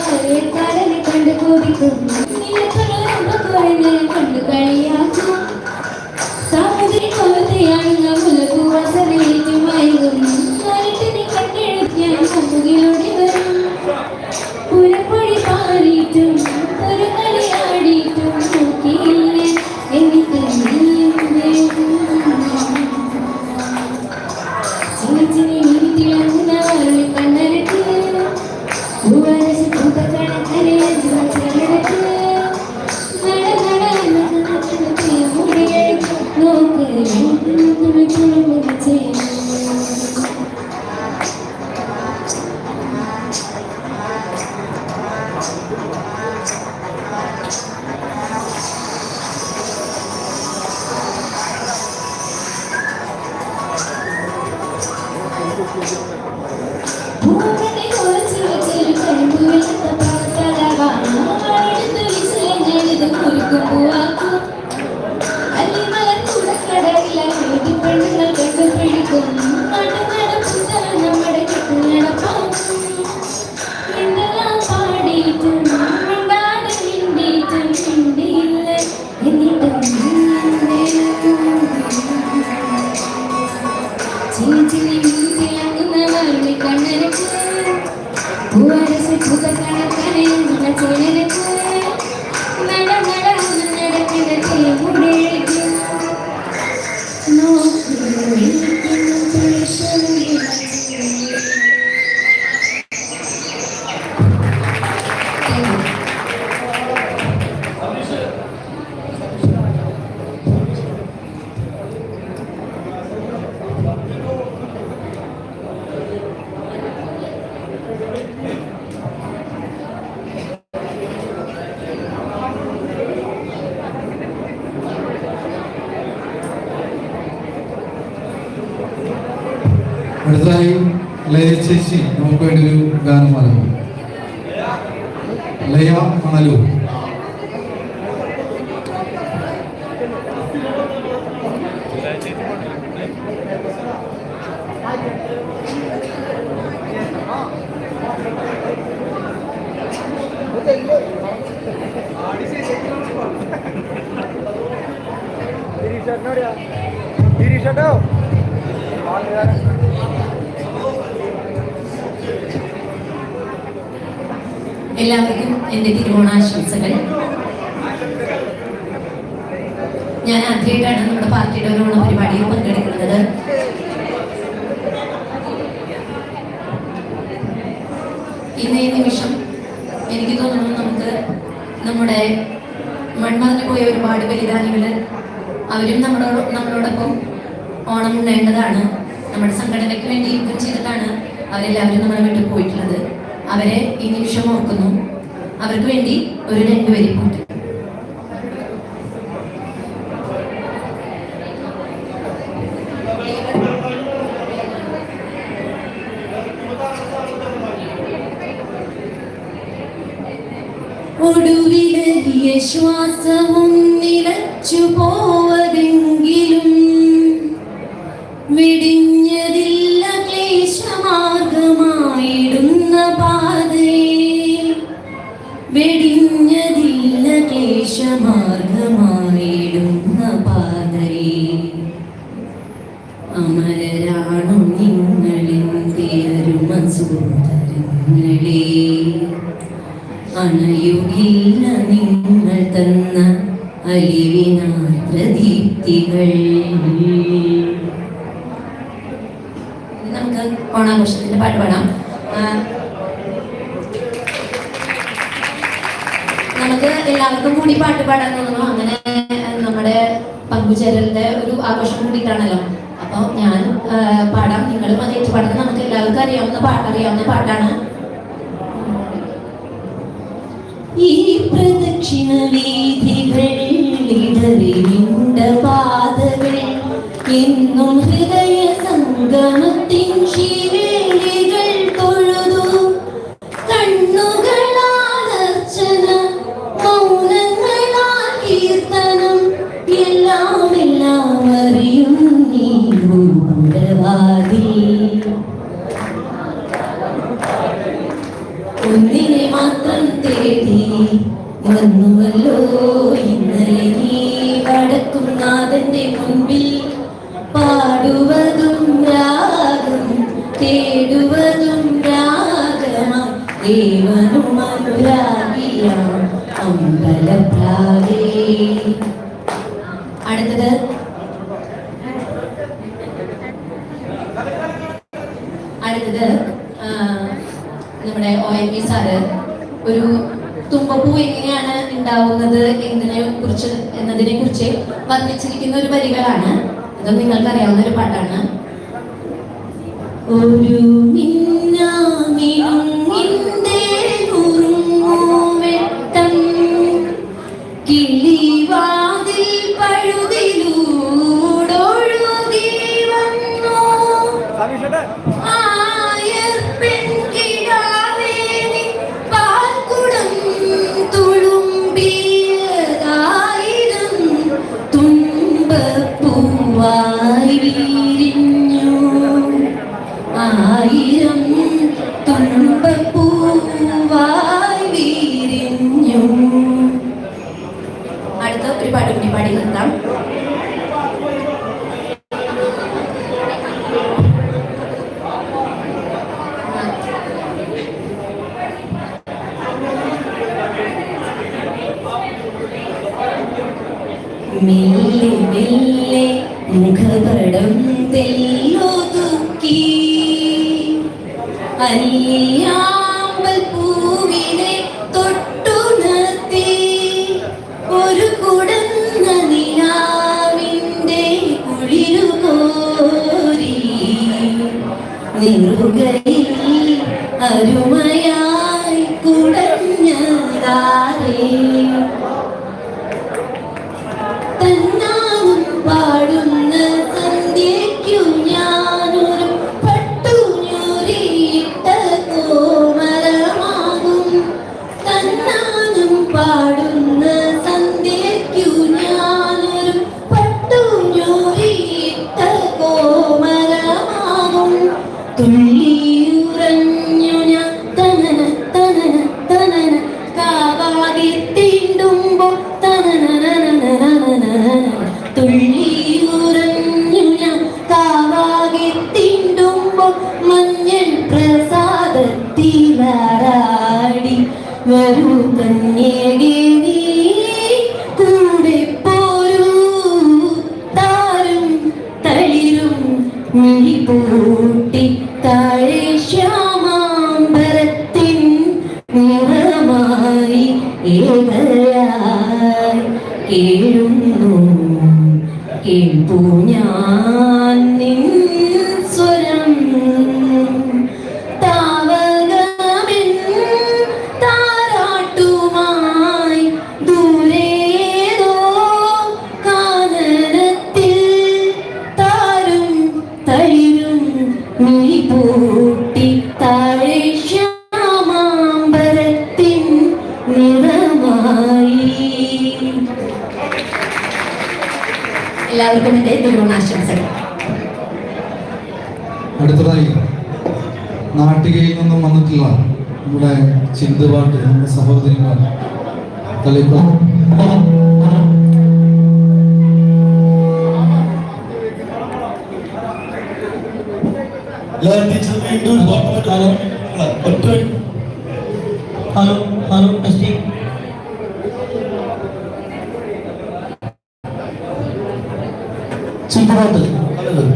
കടലിൽ കണ്ട് കോപിക്കും ലയ ചേച്ചി നമുക്ക് വേണ്ടി ഒരു ഗാനം പാടുന്നു ലയ മണലു തിരിച്ചോ എല്ലാവർക്കും എന്റെ തിരുവോണാശംസകൾ. ഞാൻ ആദ്യമായിട്ടാണ് നമ്മുടെ പാർട്ടിയുടെ ഒരു പരിപാടിയിൽ പങ്കെടുക്കുന്നത്. ഇന്നേ നിമിഷം എനിക്ക് തോന്നുന്നു നമുക്ക് നമ്മുടെ മൺമറഞ്ഞു പോയ ഒരുപാട് ബലിദാനികൾ അവരും നമ്മളോട് നമ്മളോടൊപ്പം ഓണം ഉണ്ണേണ്ടതാണ്. നമ്മുടെ സംഘടനയ്ക്ക് വേണ്ടി യുദ്ധം ചെയ്തിട്ടാണ് അവരെല്ലാവരും നമ്മളെ വീട്ടിൽ പോയിട്ടുള്ളത്. അവരെ ഈ നിമിഷം ഓർക്കുന്നു. അവർക്ക് വേണ്ടി ഒരു രണ്ടുപേരും പാട്ട് ഒടുവിലെ ശ്വാസവും നിലച്ചു ക്ലേശമാർഗമായിടുന്ന പാതയെ അമരരാണു നിങ്ങളിന്റെ അരുമ സുഹൃതരങ്ങളെ അണയുകില്ല നിങ്ങൾ തന്ന അലിവിനാൽ പ്രദീപ്തികൾ നമുക്ക് ഓണാഘോഷത്തിന്റെ പാട്ട് പാടാം. നമുക്ക് എല്ലാവർക്കും കൂടി പാട്ട് പാടാൻ തോന്നുന്നു അങ്ങനെ നമ്മുടെ പങ്കുചേരലിന്റെ ഒരു ആഘോഷം കൂടിയിട്ടാണല്ലോ. അപ്പോൾ ഞാൻ പാടാം. നിങ്ങളും അത് ഏറ്റുപാടുന്നത് നമുക്ക് എല്ലാവർക്കും അറിയാവുന്ന പാട്ട് അറിയാവുന്ന പാട്ടാണ്. ഈ പ്രദക്ഷിണ വീഥികൾ പാതകൾ. എന്നും ഹൃദയ സംഗമത്തിൻ പാടുവതും രാഗം തേടുവതും രാഗമാം ദേവനും അനുരാഗിയാം. അമ്പലപ്രാവേ അടുത്തത്. അടുത്തത് നമ്മുടെ ഒ എൻ വി സാറ് ഒരു തുമ്പപ്പൂ എങ്ങനെയാണ് ഉണ്ടാവുന്നത് എന്തിനെ കുറിച്ച് എന്നതിനെ കുറിച്ച് വർണിച്ചിരിക്കുന്ന ഒരു വരികളാണ്. അത് നിങ്ങൾക്ക് അറിയാവുന്ന ഒരു പാട്ടാണ്. ഒരു കിളിവാതിൽ മെല്ലെ മെല്ലെ മുഖപടം തെല്ലൊതുക്കി അല്ലിയാമ്പൽ പാടുന്ന സന്ധ്യയ്ക്കു ഞാനൊരു പട്ടുഞ്ഞോറിയിട്ട കോമരമാകും തുള്ളിയുറഞ്ഞു ഞാൻ തനന തനന തനന കാവാകെ തീണ്ടുമ്പോൾ തനനനനനനന ഞാൻ കാവാകെ തീണ്ടുമ്പോൾ മഞ്ഞൾ പ്രസാദത്തിലാരാ വരൂ തന്നേടി എല്ലാവർക്കും എന്റെ തിരുവോണാശംസകൾ അടുത്തതായി നാട്ടികയിൽ നിന്നും വന്നിട്ടുള്ള നമ്മുടെ ചിന്തുപാട്ട് നമ്മുടെ സഹോദരിമാർ തളിപ്പോ hello hello Tamamdır. Anladım.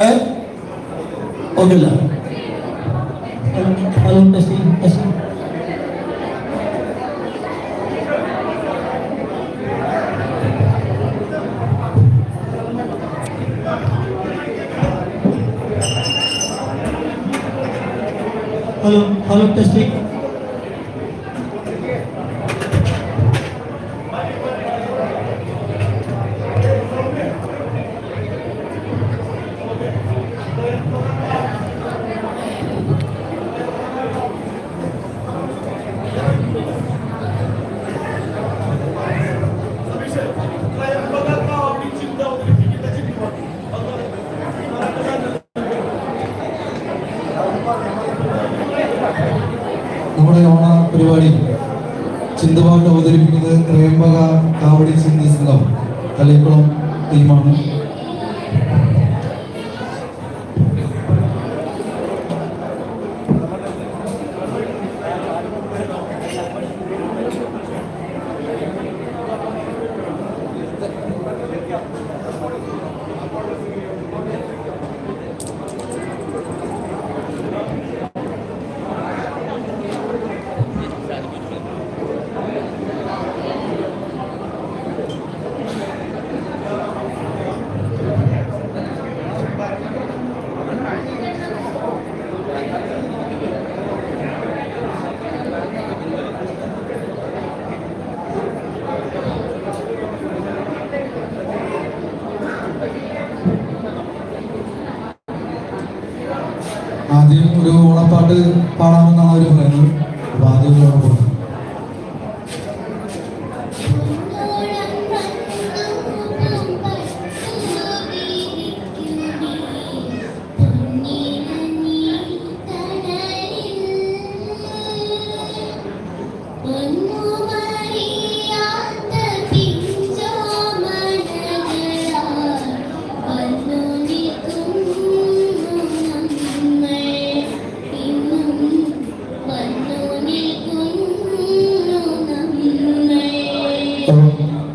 Evet. O günler. Alın teslim, teslim. Alın, alın teslim. നമ്മുടെ ഓണ പരിപാടി ചിന്തപാട്ട് അവതരിപ്പിക്കുന്നത് ത്രയംബക കാവടി ചിന്ത സംഘം തലയിക്കുളം ടീമാണ്. ഓണപ്പാട്ട് പാടാമെന്നാണ് അവർ പറയുന്നത്. Amen.